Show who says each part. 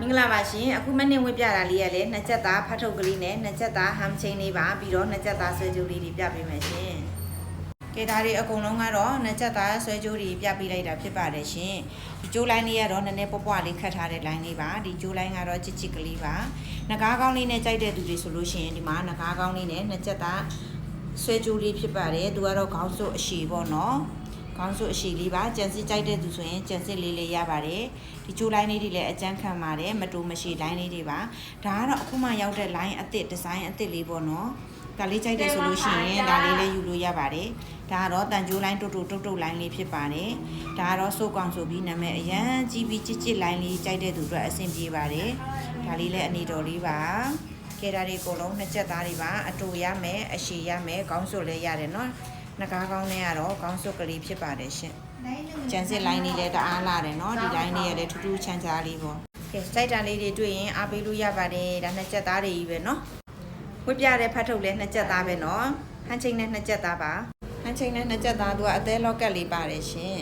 Speaker 1: မင်္ဂလာပါရှင်အခုမနေ့ဝင်ပြတာလေးရလဲနှစ်ချက်သားဖတ်ထုတ်ကလေးနဲ့နှစ်ချက်သားဟမ်ချင်းလေးပါပြီးတော့နှစ်ချက်သားဆွဲကြိုးလေးတွေပြပေးမယ်ရှင်ကဲဒါတွေအကုန်လုံးကတော့နှစ်ချက်သားဆွဲကြိုးတွေပြပေးလိုက်တာဖြစ်ပါတယ်ရှင်ဒီကြိုးလိုင်းလေးကတော့နည်းနည်းပွားပွားလေးခတ်ထားတဲ့လိုင်းလေးပါဒီကြိုးလိုင်းကတော့ချစ်ချစ်ကလေးပါငကားကောင်းလေးနဲ့ကြိုက်တဲ့သူတွေဆိုလို့ရှိရင်ဒီမှာငကားကောင်းလေးနဲ့နှစ်ချက်သားဆွဲကြိုးလေးဖြစ်ပါတယ်သူကတော့ခေါင်းစုပ်အရှိပေါ့နော် ခေါင်းစုအရှိလေးပါကြံစစ်ကြိုက်တဲ့သူဆိုရင်ကြံစစ်လေးလေးရပါတယ်ဒီကျိုးလိုင်းလေးတွေလည်းအကျန်းခံပါတယ်မတူမရှိလိုင်းလေးတွေပါဒါကတော့အခုမှရောက်တဲ့ line အစ်စ်ဒီဇိုင်းအစ်စ်လေးပေါ့နော်ဒါလေးကြိုက်တယ်ဆိုလို့ရှိရင်ဒါလေးလည်းယူလို့ရပါတယ်ဒါကတော့တန်ကျိုးလိုင်းတုတ်တုတ်တုတ်တုတ်လိုင်းလေးဖြစ်ပါတယ်ဒါကတော့စိုးကောင်ဆိုပြီးနာမည်အရန်ကြီးပြီးချစ်ချစ်လိုင်းလေးကြိုက်တဲ့သူအတွက်အဆင်ပြေပါတယ်ဒါလေးလည်းအနေတော်လေးပါကဲဒါတွေအကုန်လုံးနှစ်ချက်သားတွေပါအတူရမယ်အရှိရမယ်ခေါင်းစွပ်လည်းရတယ်နော် နှကားကောင်းနဲ့ကတော့ခေါင်းစွပ်ကလေးဖြစ်ပါတယ်ရှင် ကျန်စစ်လိုင်းလေးလည်းတအားလာတယ်เนาะဒီလိုင်းလေးရလည်းထူးထူးချမ်းချမ်းလေးပေါ့ကဲစိုက်တန်လေးတွေတွေ့ရင်အားပေးလို့ရပါတယ်ဒါနှစ်ချက်သားတွေကြီးပဲเนาะဝတ်ပြတဲ့ဖတ်ထုတ်လည်းနှစ်ချက်သားပဲเนาะဟန်ချိန်နဲ့နှစ်ချက်သားပါဟန်ချိန်နဲ့နှစ်ချက်သားသူကအသေးလော့ကက်လေးပါတယ်ရှင်